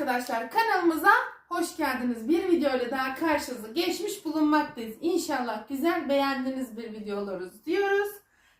arkadaşlar kanalımıza hoş geldiniz. Bir video ile daha karşınıza geçmiş bulunmaktayız. İnşallah güzel beğendiğiniz bir video oluruz diyoruz.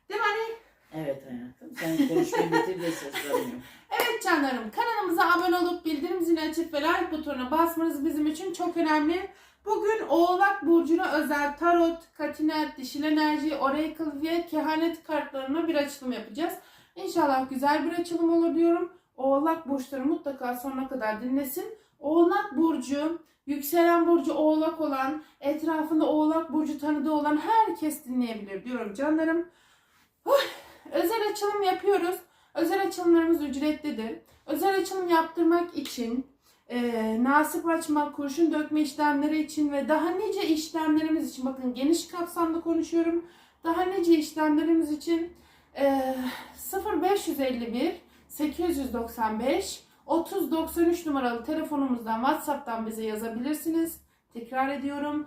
Değil mi Ali? Evet hayatım. Sen konuşmayı bitir de seslenmiyorum. Evet canlarım kanalımıza abone olup bildirim zilini açıp ve like butonuna basmanız bizim için çok önemli. Bugün Oğlak Burcu'na özel tarot, katinet, dişil enerji, oracle ve kehanet kartlarına bir açılım yapacağız. İnşallah güzel bir açılım olur diyorum. Oğlak burçları mutlaka sonuna kadar dinlesin. Oğlak Burcu, yükselen burcu oğlak olan, etrafında oğlak burcu tanıdığı olan herkes dinleyebilir diyorum canlarım. Huh, özel açılım yapıyoruz. Özel açılımlarımız ücretlidir. Özel açılım yaptırmak için e, nasip açma, kurşun dökme işlemleri için ve daha nice işlemlerimiz için bakın geniş kapsamda konuşuyorum. Daha nice işlemlerimiz için e, 0551 895 3093 numaralı telefonumuzdan WhatsApp'tan bize yazabilirsiniz. Tekrar ediyorum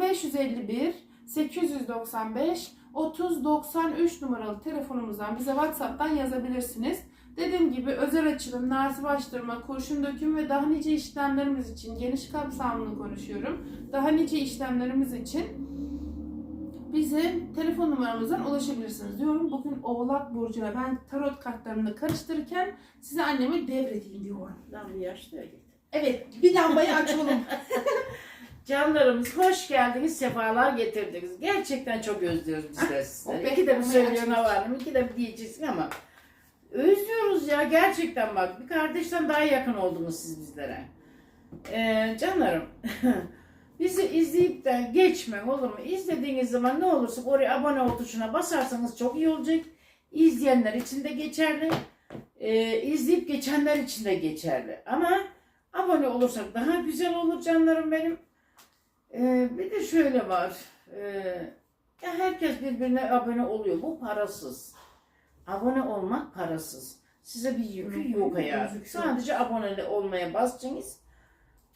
0551 895 3093 numaralı telefonumuzdan bize WhatsApp'tan yazabilirsiniz. Dediğim gibi özel açılım, nasip açtırma, kurşun döküm ve daha nice işlemlerimiz için geniş kapsamlı konuşuyorum. Daha nice işlemlerimiz için bize telefon numaramızdan ulaşabilirsiniz diyorum. Bugün Oğlak Burcu'na ben tarot kartlarını karıştırırken size annemi devredeyim diyorum. Bir yaşta öyle. Evet bir lambayı açalım. Canlarımız hoş geldiniz, sefalar getirdiniz. Gerçekten çok özlüyoruz biz de o sizleri. pek İki de bir ama söylüyorsun gerçek. var iki de bir diyeceksin ama özlüyoruz ya gerçekten bak. Bir kardeşten daha yakın oldunuz siz bizlere. Ee, canlarım bizi izleyip de geçme olur mu? İzlediğiniz zaman ne olursa oraya abone ol tuşuna basarsanız çok iyi olacak. İzleyenler için de geçerli. Ee, izleyip geçenler için de geçerli. Ama abone olursak daha güzel olur canlarım benim. Ee, bir de şöyle var. Ee, ya herkes birbirine abone oluyor. Bu parasız. Abone olmak parasız. Size bir yükü yok hayatım. Sadece abone olmaya basacaksınız.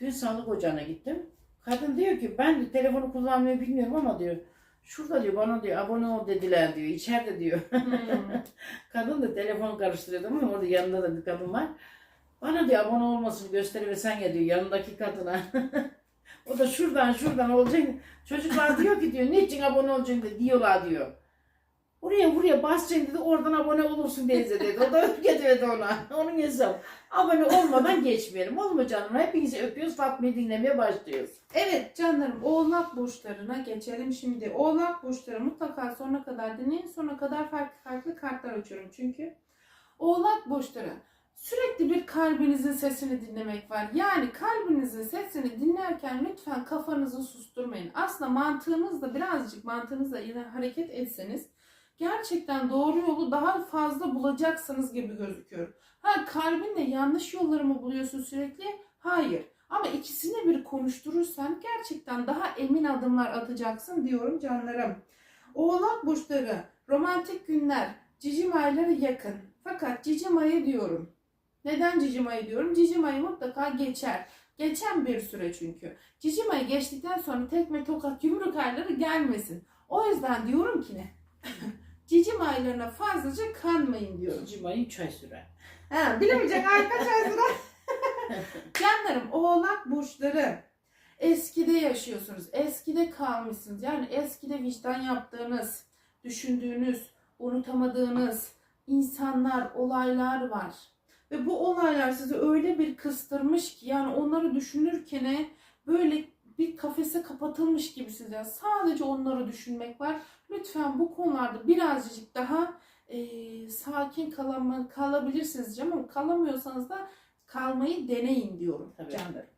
Dün sağlık ocağına gittim. Kadın diyor ki ben de telefonu kullanmayı bilmiyorum ama diyor şurada diyor bana diyor abone ol dediler diyor. İçeride diyor. Hmm. Kadın da telefonu karıştırıyordu ama orada yanında da bir kadın var. Bana diyor abone olmasını gösteriversen ya diyor yanındaki kadına. o da şuradan şuradan olacak. Çocuklar diyor ki diyor niçin abone olacaksın diyorlar diyor. Buraya buraya basacaksın dedi oradan abone olursun teyze dedi. O da dedi ona. Onun hesabı. Abone olmadan geçmeyelim. Olur mu canım? Hepinizi öpüyoruz. Fatma'yı dinlemeye başlıyoruz. Evet canlarım oğlak burçlarına geçelim şimdi. Oğlak burçları mutlaka sonuna kadar dinleyin. Sonuna kadar farklı farklı kartlar açıyorum çünkü. Oğlak burçları sürekli bir kalbinizin sesini dinlemek var. Yani kalbinizin sesini dinlerken lütfen kafanızı susturmayın. Aslında mantığınızla birazcık mantığınızla hareket etseniz gerçekten doğru yolu daha fazla bulacaksınız gibi gözüküyor. Ha kalbinle yanlış yolları mı buluyorsun sürekli? Hayır. Ama ikisini bir konuşturursan gerçekten daha emin adımlar atacaksın diyorum canlarım. Oğlak burçları, romantik günler, cicim ayları yakın. Fakat cicim ayı diyorum. Neden cicim ayı diyorum? Cicim ayı mutlaka geçer. Geçen bir süre çünkü. Cicim ayı geçtikten sonra tekme tokat yumruk ayları gelmesin. O yüzden diyorum ki ne? cicim aylarına fazlaca kanmayın diyorum. Cimayı üç ay sürer. Ha, bilemeyecek ay kaç ay sonra. Canlarım oğlak burçları. Eskide yaşıyorsunuz. Eskide kalmışsınız. Yani eskide vicdan yaptığınız, düşündüğünüz, unutamadığınız insanlar, olaylar var. Ve bu olaylar sizi öyle bir kıstırmış ki yani onları düşünürken böyle bir kafese kapatılmış gibisiniz. Yani sadece onları düşünmek var. Lütfen bu konularda birazcık daha e, sakin kalama, kalabilirsiniz canım ama kalamıyorsanız da kalmayı deneyin diyorum Tabii. canlarım.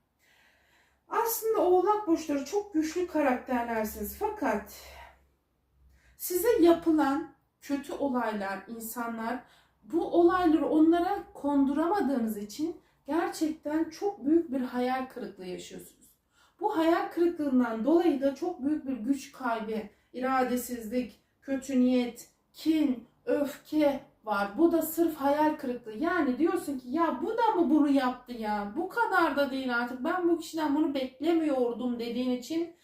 Aslında oğlak burçları çok güçlü karakterlersiniz fakat size yapılan kötü olaylar, insanlar bu olayları onlara konduramadığınız için gerçekten çok büyük bir hayal kırıklığı yaşıyorsunuz. Bu hayal kırıklığından dolayı da çok büyük bir güç kaybı, iradesizlik, kötü niyet, kin, öfke var. Bu da sırf hayal kırıklığı. Yani diyorsun ki ya bu da mı bunu yaptı ya? Bu kadar da değil artık. Ben bu kişiden bunu beklemiyordum dediğin için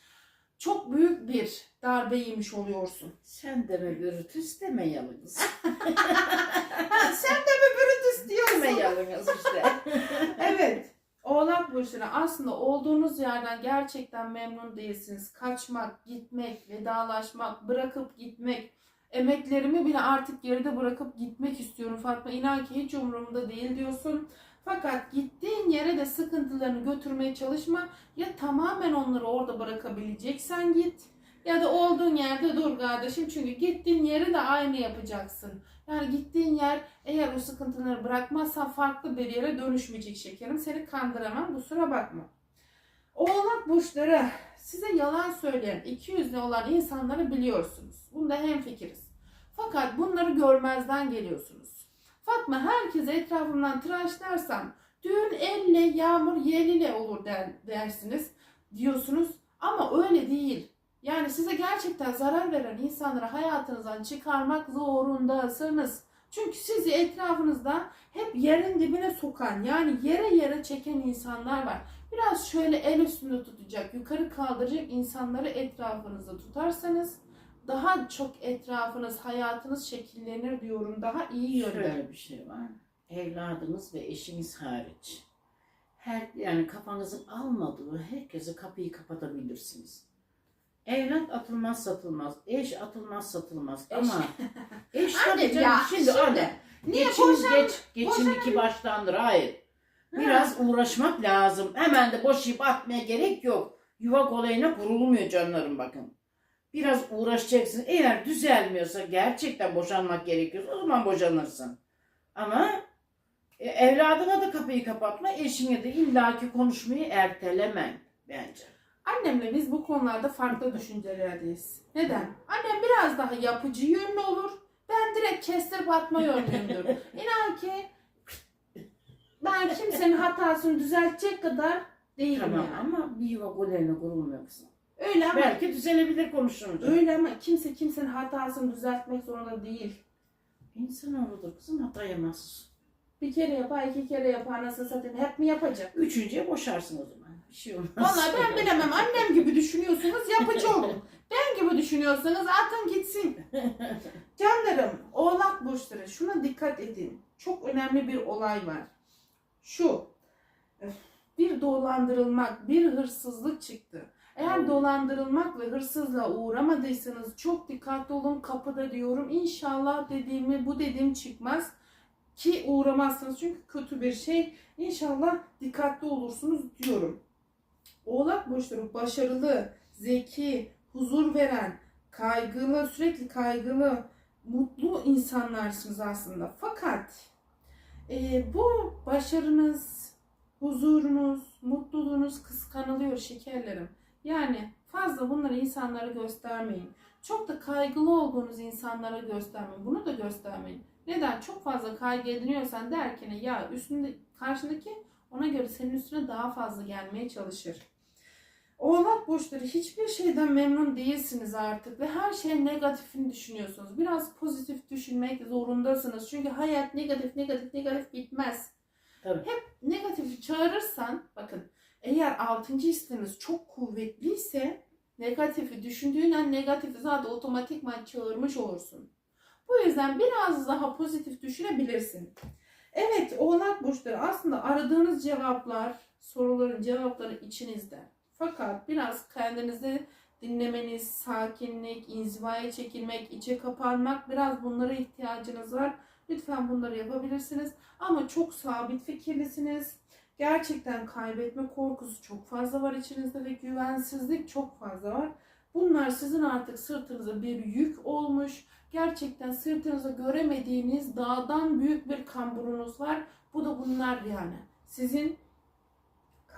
çok büyük bir darbe yemiş oluyorsun. Sen deme Brutus deme yalnız. Sen de mi bürüt istiyorsun? deme yalnız işte. evet. O burçları aslında olduğunuz yerden gerçekten memnun değilsiniz. Kaçmak, gitmek, vedalaşmak, bırakıp gitmek, emeklerimi bile artık geride bırakıp gitmek istiyorum Fatma. İnan ki hiç umurumda değil diyorsun. Fakat gittiğin yere de sıkıntılarını götürmeye çalışma. Ya tamamen onları orada bırakabileceksen git. Ya da olduğun yerde dur kardeşim. Çünkü gittiğin yeri de aynı yapacaksın. Yani gittiğin yer eğer o sıkıntıları bırakmazsan farklı bir yere dönüşmeyecek şekerim. Seni kandıramam. Kusura bakma. Oğlak burçları size yalan söyleyen, iki yüzlü olan insanları biliyorsunuz. Bunda hemfikiriz. Fakat bunları görmezden geliyorsunuz. Fatma herkese etrafından tıraşlarsam düğün elle, yağmur yeliyle olur der, dersiniz diyorsunuz. Ama öyle değil. Yani size gerçekten zarar veren insanları hayatınızdan çıkarmak zorundasınız. Çünkü sizi etrafınızda hep yerin dibine sokan yani yere yere çeken insanlar var. Biraz şöyle el üstünde tutacak, yukarı kaldıracak insanları etrafınızda tutarsanız daha çok etrafınız, hayatınız şekillenir diyorum. Daha iyi yönde. Şöyle bir şey var. Evladınız ve eşiniz hariç. Her yani kafanızın almadığı herkese kapıyı kapatabilirsiniz. Evlat atılmaz satılmaz. Eş atılmaz satılmaz. Ama eş tabii canım. ya, şimdi, şimdi, anne. Niye geçim, boşan- geç, geçim iki baştandır. Hayır. Biraz uğraşmak lazım. Hemen de boşayıp atmaya gerek yok. Yuva kolayına kurulmuyor canlarım bakın. Biraz uğraşacaksın. Eğer düzelmiyorsa gerçekten boşanmak gerekiyorsa o zaman boşanırsın. Ama e, evladına da kapıyı kapatma, eşine de illaki konuşmayı erteleme bence. Annemle biz bu konularda farklı düşüncelerdeyiz. Neden? Annem biraz daha yapıcı yönlü olur. Ben direkt kestirip atma yönlüyümdür. İnan ki ben kimsenin hatasını düzeltecek kadar değilim Tamam yani. ama bir yuva kolayına kurulmuyor kızım. Öyle ama Belki düzelebilir konuşunca. öyle ama kimse kimsenin hatasını düzeltmek zorunda değil. İnsanoğludur kızım hata yemez. Bir kere yapar, iki kere yapar nasıl satayım hep mi yapacak? Üçüncüye boşarsın o zaman. Bir şey olmaz. Vallahi ben bilemem. Annem gibi düşünüyorsunuz yapıcı olun. Ben gibi düşünüyorsanız atın gitsin. Canlarım, oğlak burçları şuna dikkat edin. Çok önemli bir olay var. Şu, bir dolandırılmak, bir hırsızlık çıktı. Eğer dolandırılmak ve hırsızlığa uğramadıysanız çok dikkatli olun kapıda diyorum. İnşallah dediğimi bu dediğim çıkmaz ki uğramazsınız çünkü kötü bir şey. İnşallah dikkatli olursunuz diyorum. Oğlak burçları başarılı, zeki, huzur veren, kaygılı, sürekli kaygılı, mutlu insanlarsınız aslında. Fakat e, bu başarınız, huzurunuz, mutluluğunuz kıskanılıyor şekerlerim. Yani fazla bunları insanlara göstermeyin. Çok da kaygılı olduğunuz insanlara göstermeyin. Bunu da göstermeyin. Neden? Çok fazla kaygı ediniyorsan derken ya üstünde karşındaki ona göre senin üstüne daha fazla gelmeye çalışır. Oğlak burçları hiçbir şeyden memnun değilsiniz artık ve her şey negatifini düşünüyorsunuz. Biraz pozitif düşünmek zorundasınız. Çünkü hayat negatif negatif negatif bitmez. Tabii. Negatifi çağırırsan bakın eğer altıncı hissiniz çok kuvvetliyse negatifi düşündüğün an negatifi zaten otomatikman çağırmış olursun. Bu yüzden biraz daha pozitif düşünebilirsin. Evet oğlak burçları aslında aradığınız cevaplar, soruların cevapları içinizde. Fakat biraz kendinizi dinlemeniz, sakinlik, inzivaya çekilmek, içe kapanmak biraz bunlara ihtiyacınız var. Lütfen bunları yapabilirsiniz. Ama çok sabit fikirlisiniz. Gerçekten kaybetme korkusu çok fazla var içinizde ve güvensizlik çok fazla var. Bunlar sizin artık sırtınıza bir yük olmuş. Gerçekten sırtınıza göremediğiniz dağdan büyük bir kamburunuz var. Bu da bunlar yani. Sizin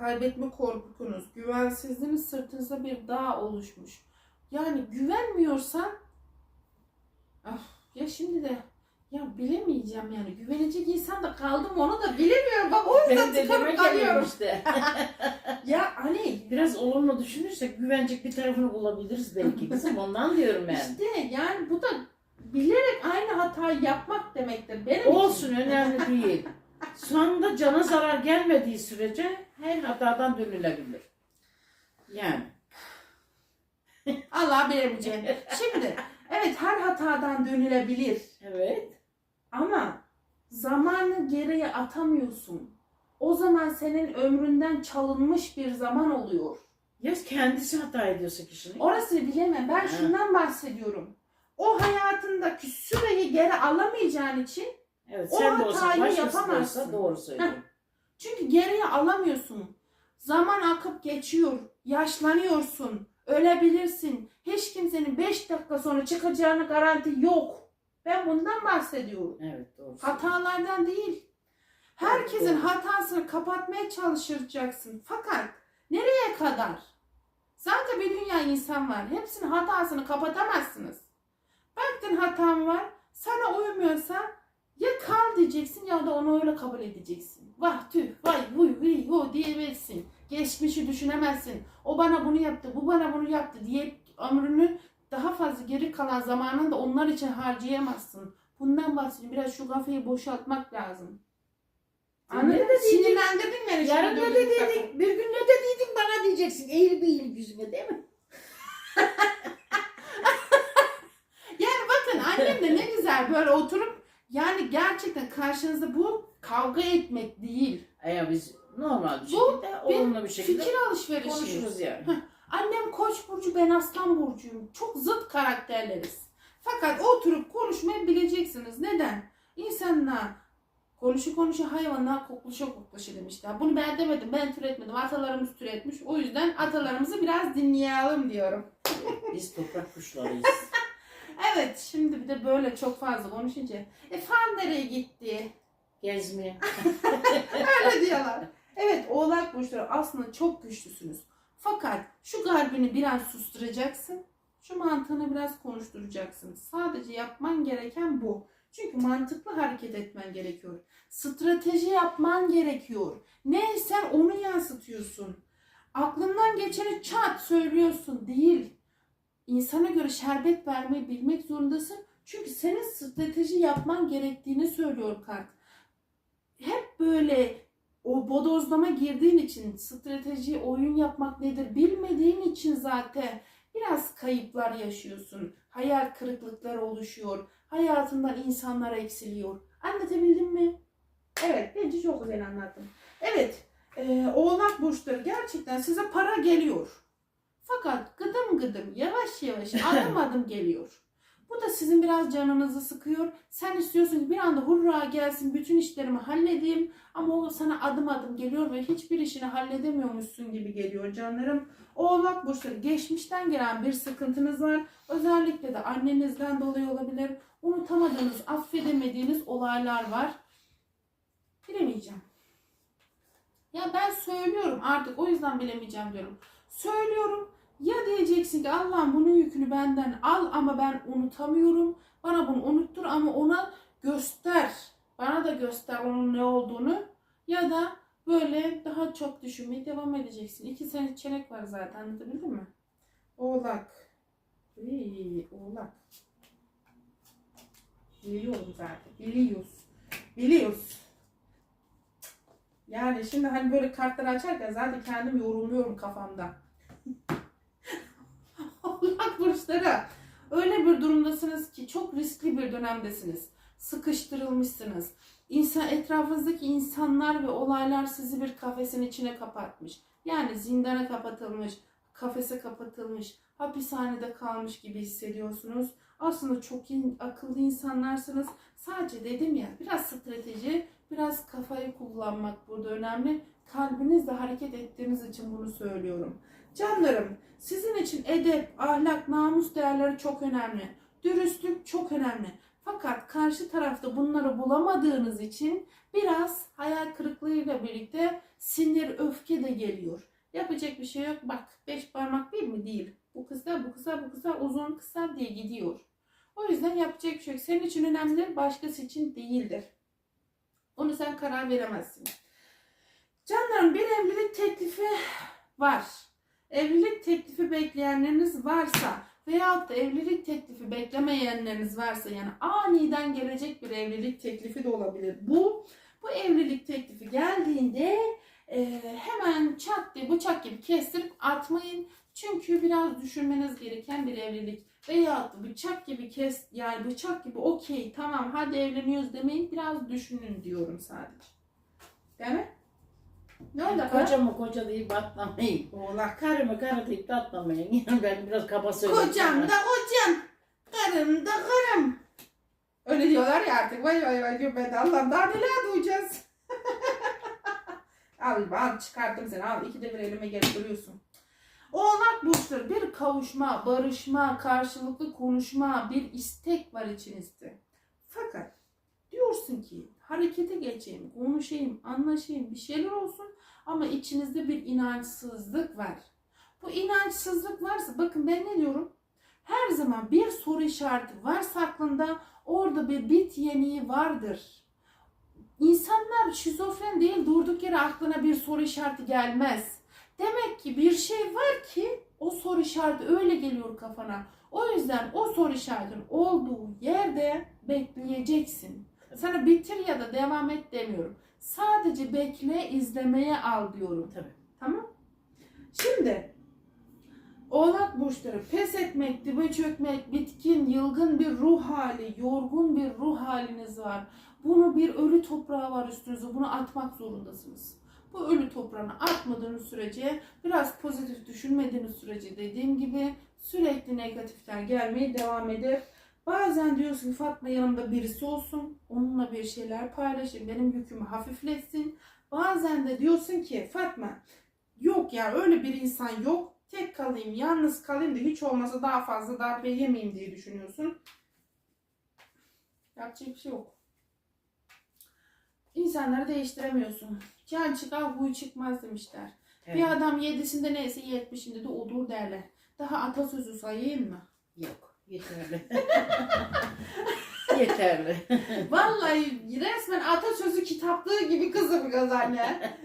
kaybetme korkunuz, güvensizliğiniz sırtınıza bir dağ oluşmuş. Yani güvenmiyorsan ah, ya şimdi de ya bilemeyeceğim yani güvenecek insan da kaldım onu da bilemiyorum. Bak o yüzden demek kalıyorum. işte. Ya hani Biraz olumlu düşünürsek güvencek bir tarafını bulabiliriz belki kızım. Ondan diyorum ben. işte yani bu da bilerek aynı hatayı yapmak demektir. Benim için. Olsun önemli değil. Sonunda cana zarar gelmediği sürece her hatadan dönülebilir. Yani. Allah bilemeyeceğim. Şimdi evet her hatadan dönülebilir. Evet. Ama zamanı geriye atamıyorsun. o zaman senin ömründen çalınmış bir zaman oluyor. Ya kendisi hata ediyorsa kişinin? Orasını bilemem. Ben şundan bahsediyorum. O hayatındaki süreyi geri alamayacağın için Evet o sen de olsa hatayı başkası da yapamazsın. doğru söylüyor. çünkü geriye alamıyorsun. Zaman akıp geçiyor. Yaşlanıyorsun. Ölebilirsin. Hiç kimsenin 5 dakika sonra çıkacağını garanti yok. Ben bundan bahsediyorum. Evet doğru. Hatalardan değil. Herkesin doğru. hatasını kapatmaya çalışacaksın. Fakat nereye kadar? Zaten bir dünya insan var. Hepsinin hatasını kapatamazsınız. Baktın hatam var. Sana uymuyorsa ya kal diyeceksin ya da onu öyle kabul edeceksin. Vah tüh vay vuy vuy ho diyebilirsin. Geçmişi düşünemezsin. O bana bunu yaptı, bu bana bunu yaptı diye ömrünü daha fazla geri kalan zamanını da onlar için harcayamazsın. Bundan bahsediyorum. Biraz şu kafayı boşaltmak lazım. Anladın mı? Sinirlendirdin beni. Yarın ne dedin? Bir gün ne dediydin bana diyeceksin. Eğil bir eğil yüzüme değil mi? Yani bakın annem de ne güzel böyle oturup yani gerçekten karşınızda bu kavga etmek değil. Ya biz normal bir Bu şekilde, olumlu bir şekilde Fikir alışverişi. konuşuruz yani. Annem koç burcu ben aslan burcuyum. Çok zıt karakterleriz. Fakat oturup konuşmayı bileceksiniz. Neden? İnsanlar konuşu konuşu hayvanlar koklaşa koklaşa demişler. Bunu ben demedim ben türetmedim. Atalarımız türetmiş. O yüzden atalarımızı biraz dinleyelim diyorum. Biz toprak kuşlarıyız. Evet şimdi bir de böyle çok fazla konuşunca. E fan nereye gitti? Gezmeye. Öyle diyorlar. Evet oğlak burçları aslında çok güçlüsünüz. Fakat şu kalbini biraz susturacaksın. Şu mantığını biraz konuşturacaksın. Sadece yapman gereken bu. Çünkü mantıklı hareket etmen gerekiyor. Strateji yapman gerekiyor. Neysen onu yansıtıyorsun. Aklından geçeni çat söylüyorsun değil. İnsana göre şerbet vermeyi bilmek zorundasın. Çünkü senin strateji yapman gerektiğini söylüyor kart. Hep böyle o bodozlama girdiğin için strateji, oyun yapmak nedir bilmediğin için zaten biraz kayıplar yaşıyorsun. Hayal kırıklıkları oluşuyor. Hayatından insanlar eksiliyor. Anlatabildim mi? Evet, bence çok güzel anlattım. Evet, e, oğlak burçları gerçekten size para geliyor. Fakat gıdım gıdım, yavaş yavaş, adım adım geliyor. Bu da sizin biraz canınızı sıkıyor. Sen istiyorsun ki bir anda hurra gelsin, bütün işlerimi halledeyim. Ama o sana adım adım geliyor ve hiçbir işini halledemiyormuşsun gibi geliyor canlarım. Oğlak burçları geçmişten gelen bir sıkıntınız var. Özellikle de annenizden dolayı olabilir. Unutamadığınız, affedemediğiniz olaylar var. Bilemeyeceğim. Ya ben söylüyorum artık o yüzden bilemeyeceğim diyorum. Söylüyorum diyeceksin ki Allah'ım bunun yükünü benden al ama ben unutamıyorum. Bana bunu unuttur ama ona göster. Bana da göster onun ne olduğunu. Ya da böyle daha çok düşünmeye devam edeceksin. İki seçenek var zaten anlatabildim mi? Oğlak. İyi, oğlak. Biliyorum zaten. Biliyoruz. Biliyoruz. Yani şimdi hani böyle kartları açarken zaten kendim yorumluyorum kafamda. Burçları. Öyle bir durumdasınız ki çok riskli bir dönemdesiniz. Sıkıştırılmışsınız. İnsan, etrafınızdaki insanlar ve olaylar sizi bir kafesin içine kapatmış. Yani zindana kapatılmış, kafese kapatılmış, hapishanede kalmış gibi hissediyorsunuz. Aslında çok in- akıllı insanlarsınız. Sadece dedim ya biraz strateji, biraz kafayı kullanmak burada önemli. Kalbinizle hareket ettiğiniz için bunu söylüyorum. Canlarım, sizin için edep, ahlak, namus değerleri çok önemli. Dürüstlük çok önemli. Fakat karşı tarafta bunları bulamadığınız için biraz hayal kırıklığıyla birlikte sinir, öfke de geliyor. Yapacak bir şey yok. Bak beş parmak bir mi? Değil. Bu kısa, bu kısa, bu kısa, uzun kısa diye gidiyor. O yüzden yapacak bir şey yok. Senin için önemlidir, başkası için değildir. Onu sen karar veremezsin. Canlarım bir evlilik teklifi var. Evlilik teklifi bekleyenleriniz varsa veyahut da evlilik teklifi beklemeyenleriniz varsa yani aniden gelecek bir evlilik teklifi de olabilir. Bu bu evlilik teklifi geldiğinde e, hemen çat diye bıçak gibi kestirip atmayın. Çünkü biraz düşünmeniz gereken bir evlilik. Da bıçak gibi kes yani bıçak gibi okey tamam hadi evleniyoruz demeyin biraz düşünün diyorum sadece. Değil mi? Ne oldu? Kocamı koca deyip atlamayın. Oğlak. Karımı karı deyip de atlamayın. Yani ben biraz kaba söylüyorum. Kocam da kocam. Karım da karım. Öyle diyorlar ya artık. Vay vay vay diyor ben de Allah'ım daha neler duyacağız. al al çıkarttım seni al. İkide bir elime gelip duruyorsun. Oğlak burçları bir kavuşma, barışma, karşılıklı konuşma, bir istek var içinizde. Fakat diyorsun ki harekete geçeyim, konuşayım, anlaşayım, bir şeyler olsun ama içinizde bir inançsızlık var. Bu inançsızlık varsa bakın ben ne diyorum? Her zaman bir soru işareti varsa aklında orada bir bit yeniği vardır. İnsanlar şizofren değil durduk yere aklına bir soru işareti gelmez. Demek ki bir şey var ki o soru işareti öyle geliyor kafana. O yüzden o soru işaretinin olduğu yerde bekleyeceksin. Sana bitir ya da devam et demiyorum. Sadece bekle, izlemeye al diyorum. Tabii. Tamam? Şimdi Oğlak burçları pes etmek, dibe çökmek, bitkin, yılgın bir ruh hali, yorgun bir ruh haliniz var. Bunu bir ölü toprağı var üstünüzde. Bunu atmak zorundasınız. Bu ölü toprağını atmadığınız sürece, biraz pozitif düşünmediğiniz sürece dediğim gibi sürekli negatifler gelmeye devam eder. Bazen diyorsun Fatma yanımda birisi olsun, onunla bir şeyler paylaşayım, benim yükümü hafifletsin. Bazen de diyorsun ki Fatma yok ya öyle bir insan yok. Tek kalayım, yalnız kalayım da hiç olmasa daha fazla darbe yemeyeyim diye düşünüyorsun. Yapacak bir şey yok. İnsanları değiştiremiyorsun. Can çıkar huy çıkmaz demişler. Evet. Bir adam yedisinde neyse yetmişinde de odur derler. Daha atasözü sayayım mı? Yok. Yeterli. Yeterli. Vallahi resmen atasözü kitaplığı gibi kızım kız anne.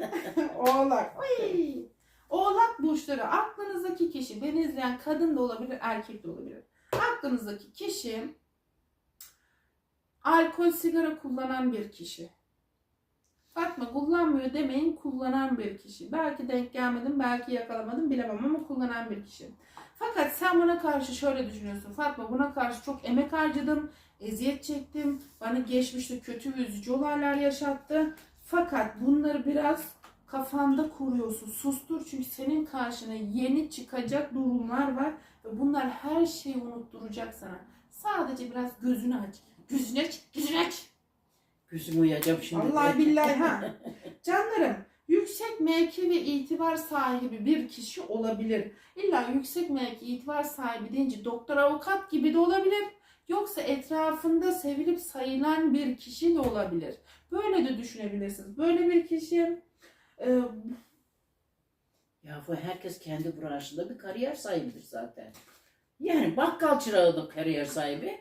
Oğlak. Uy. Oğlak burçları aklınızdaki kişi beni izleyen kadın da olabilir erkek de olabilir. Aklınızdaki kişi alkol sigara kullanan bir kişi. Fatma kullanmıyor demeyin kullanan bir kişi. Belki denk gelmedim belki yakalamadım bilemem ama kullanan bir kişi. Fakat sen buna karşı şöyle düşünüyorsun. Fatma buna karşı çok emek harcadım, eziyet çektim. Bana geçmişte kötü ve üzücü olaylar yaşattı. Fakat bunları biraz kafanda kuruyorsun. Sustur çünkü senin karşına yeni çıkacak durumlar var. Ve bunlar her şeyi unutturacak sana. Sadece biraz gözünü aç. Gözünü aç, gözünü aç. Gözümü uyuyacağım şimdi. Vallahi billahi ha. Canlarım yüksek mevki ve itibar sahibi bir kişi olabilir. İlla yüksek mevki itibar sahibi deyince doktor avukat gibi de olabilir. Yoksa etrafında sevilip sayılan bir kişi de olabilir. Böyle de düşünebilirsiniz. Böyle bir kişi e, Ya bu herkes kendi branşında bir kariyer sahibidir zaten. Yani bakkal çırağı da kariyer sahibi.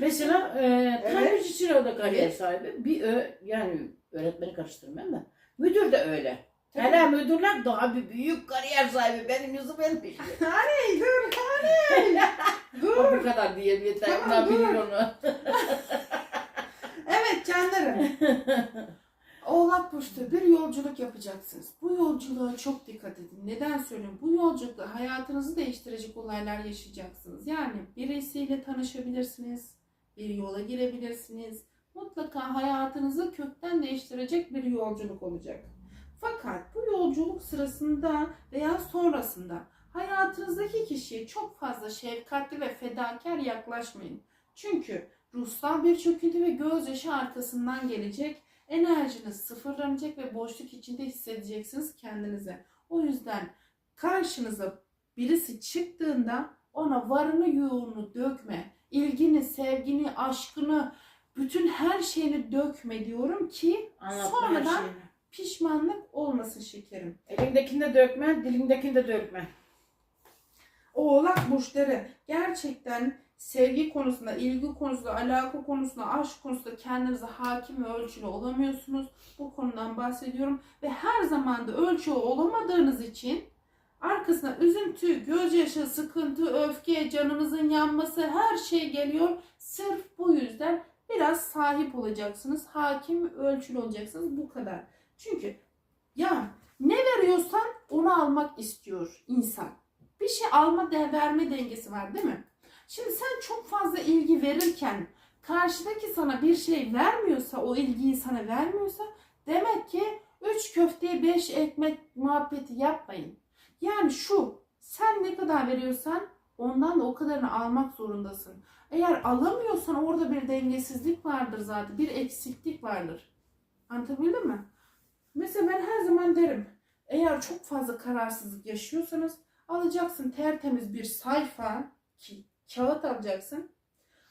Mesela e, Evet. tamirci çırağı da kariyer sahibi. Bir ö, yani öğretmeni karıştırmayayım da. Müdür de öyle. Tabii. Hele müdürler daha bir büyük kariyer sahibi. Benim yüzüm benim işte. Hani dur hani dur. bu kadar diyeyim yeter. Tamam, dur. bilir onu. Evet canlarım. Oğlak Burç'ta bir yolculuk yapacaksınız. Bu yolculuğa çok dikkat edin. Neden söylüyorum? Bu yolculukta hayatınızı değiştirecek olaylar yaşayacaksınız. Yani birisiyle tanışabilirsiniz, bir yola girebilirsiniz. Mutlaka hayatınızı kökten değiştirecek bir yolculuk olacak. Fakat bu yolculuk sırasında veya sonrasında hayatınızdaki kişiye çok fazla şefkatli ve fedakar yaklaşmayın. Çünkü ruhsal bir çöküntü ve gözyaşı arkasından gelecek enerjiniz sıfırlanacak ve boşluk içinde hissedeceksiniz kendinize. O yüzden karşınıza birisi çıktığında ona varını yoğunu dökme. İlgini, sevgini, aşkını, bütün her şeyini dökme diyorum ki Anlatma her sonradan şeyini. pişmanlık olmasın şekerim. Elindekini de dökme, dilindekini de dökme. Oğlak burçları gerçekten sevgi konusunda, ilgi konusunda, alaka konusunda, aşk konusunda kendinize hakim ve ölçülü olamıyorsunuz. Bu konudan bahsediyorum. Ve her zaman da ölçülü olamadığınız için arkasına üzüntü, gözyaşı, sıkıntı, öfke, canınızın yanması her şey geliyor. Sırf bu yüzden biraz sahip olacaksınız. Hakim ölçülü olacaksınız. Bu kadar. Çünkü ya ne veriyorsan onu almak istiyor insan bir şey alma de verme dengesi var değil mi? Şimdi sen çok fazla ilgi verirken karşıdaki sana bir şey vermiyorsa, o ilgiyi sana vermiyorsa demek ki Üç köfteye beş ekmek muhabbeti yapmayın. Yani şu sen ne kadar veriyorsan ondan da o kadarını almak zorundasın. Eğer alamıyorsan orada bir dengesizlik vardır zaten. Bir eksiklik vardır. Anlatabildim mi? Mesela ben her zaman derim. Eğer çok fazla kararsızlık yaşıyorsanız alacaksın tertemiz bir sayfa ki kağıt alacaksın.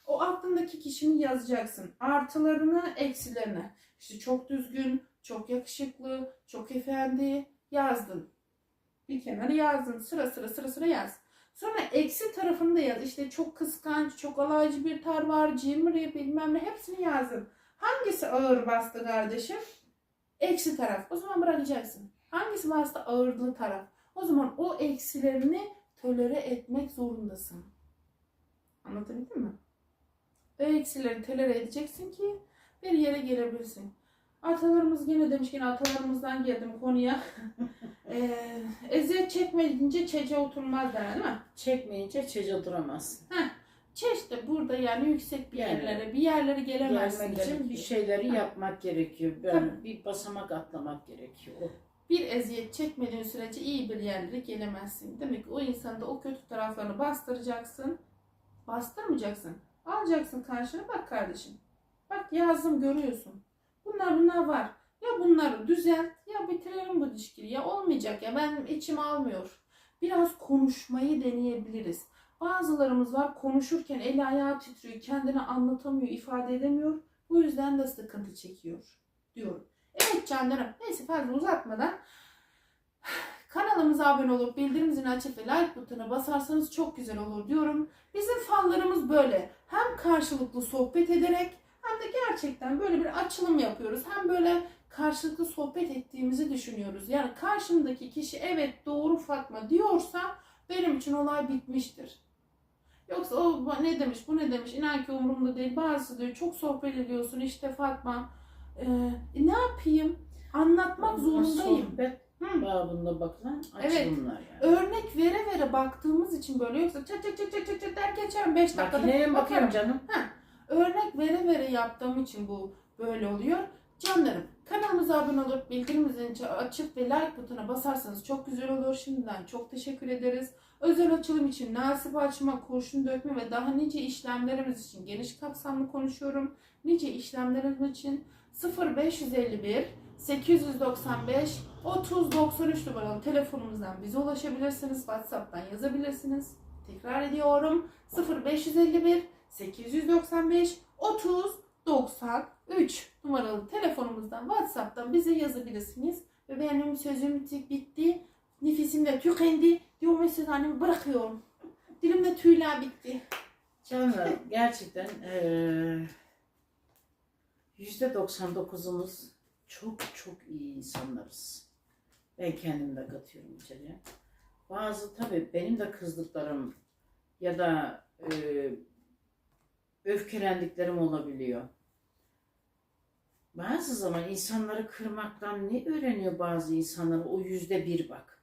O aklındaki kişinin yazacaksın. Artılarını, eksilerini. İşte çok düzgün, çok yakışıklı, çok efendi yazdın. Bir kenara yazdın. Sıra sıra sıra sıra yaz. Sonra eksi tarafını da yaz. İşte çok kıskanç, çok alaycı bir tar var, cimri bilmem ne hepsini yazdın. Hangisi ağır bastı kardeşim? Eksi taraf. O zaman bırakacaksın. Hangisi bastı ağırlığı taraf? O zaman o eksilerini tolere etmek zorundasın. Anlatabildim mi? O eksileri tolere edeceksin ki bir yere gelebilirsin. Atalarımız yine demiş yine atalarımızdan geldim konuya. Eee eziyet çekmeyince çece oturmaz der değil mi? Çekmeyince çece duramazsın. Çeşte burada yani yüksek bir Yani. yerlere, bir yerlere gelemezsin. Gelmek için bir şeyleri Ha. yapmak gerekiyor. Yani bir basamak atlamak gerekiyor. bir eziyet çekmediğin sürece iyi bir yerlere gelemezsin. Demek ki o insanda o kötü taraflarını bastıracaksın. Bastırmayacaksın. Alacaksın karşına bak kardeşim. Bak yazdım görüyorsun. Bunlar bunlar var. Ya bunları düzelt ya bitirelim bu ilişkiyi. Ya olmayacak ya ben içim almıyor. Biraz konuşmayı deneyebiliriz. Bazılarımız var konuşurken eli ayağı titriyor, kendini anlatamıyor, ifade edemiyor. Bu yüzden de sıkıntı çekiyor diyorum. Evet canlarım. Neyse fazla uzatmadan kanalımıza abone olup bildirim zilini açıp ve like butonuna basarsanız çok güzel olur diyorum. Bizim fanlarımız böyle. Hem karşılıklı sohbet ederek de gerçekten böyle bir açılım yapıyoruz. Hem böyle karşılıklı sohbet ettiğimizi düşünüyoruz. Yani karşımdaki kişi evet doğru Fatma diyorsa benim için olay bitmiştir. Yoksa o ne demiş bu ne demiş inan ki umurumda değil. Bazısı diyor çok sohbet ediyorsun işte Fatma. Ee, ne yapayım? Anlatmak zorundayım. Sohbet Hı. babında bakılan Evet. açılımlar yani. Örnek vere vere baktığımız için böyle yoksa çat çat çat çat çat der geçerim 5 dakikada. Makineye bakarım. canım? Örnek vere vere yaptığım için bu böyle oluyor. Canlarım kanalımıza abone olup bildirim zilini açıp ve like butonuna basarsanız çok güzel olur. Şimdiden çok teşekkür ederiz. Özel açılım için nasip açma, kurşun dökme ve daha nice işlemlerimiz için geniş kapsamlı konuşuyorum. Nice işlemlerimiz için 0551 895 3093 numaralı telefonumuzdan bize ulaşabilirsiniz. WhatsApp'tan yazabilirsiniz. Tekrar ediyorum. 0551 895 30 93 numaralı telefonumuzdan WhatsApp'tan bize yazabilirsiniz. Ve benim sözüm bitti. Nefesim de tükendi. Diyor mesela annemi bırakıyorum. Dilimde tüyler bitti. Canlar gerçekten yüzde 99'umuz çok çok iyi insanlarız. Ben kendim de katıyorum içeriye. Bazı tabii benim de kızdıklarım ya da eee öfkelendiklerim olabiliyor. Bazı zaman insanları kırmaktan ne öğreniyor bazı insanlar o yüzde bir bak.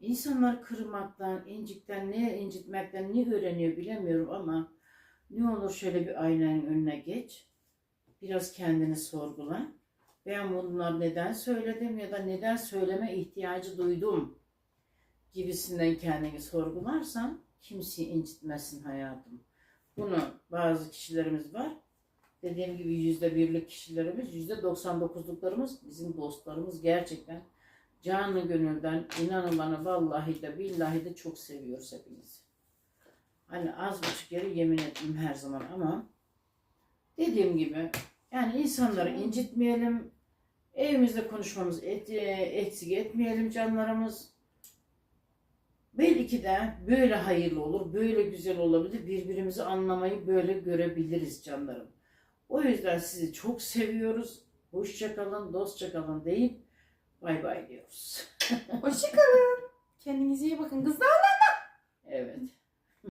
İnsanları kırmaktan, incikten, ne incitmekten ne öğreniyor bilemiyorum ama ne olur şöyle bir aynanın önüne geç. Biraz kendini sorgula. Ben bunlar neden söyledim ya da neden söyleme ihtiyacı duydum gibisinden kendini sorgularsan kimseyi incitmezsin hayatım. Bunu bazı kişilerimiz var. Dediğim gibi yüzde birlik kişilerimiz, yüzde doksan dokuzluklarımız bizim dostlarımız gerçekten canı gönülden inanın bana vallahi de billahi de çok seviyoruz hepinizi. Hani az buçuk yere yemin ettim her zaman ama dediğim gibi yani insanları incitmeyelim. Evimizde konuşmamız et, eksik etmeyelim canlarımız. Belki de böyle hayırlı olur, böyle güzel olabilir. Birbirimizi anlamayı böyle görebiliriz canlarım. O yüzden sizi çok seviyoruz. Hoşça kalın, dostça kalın deyip bay bay diyoruz. Hoşçakalın. Kendinize iyi bakın kızlar. Evet.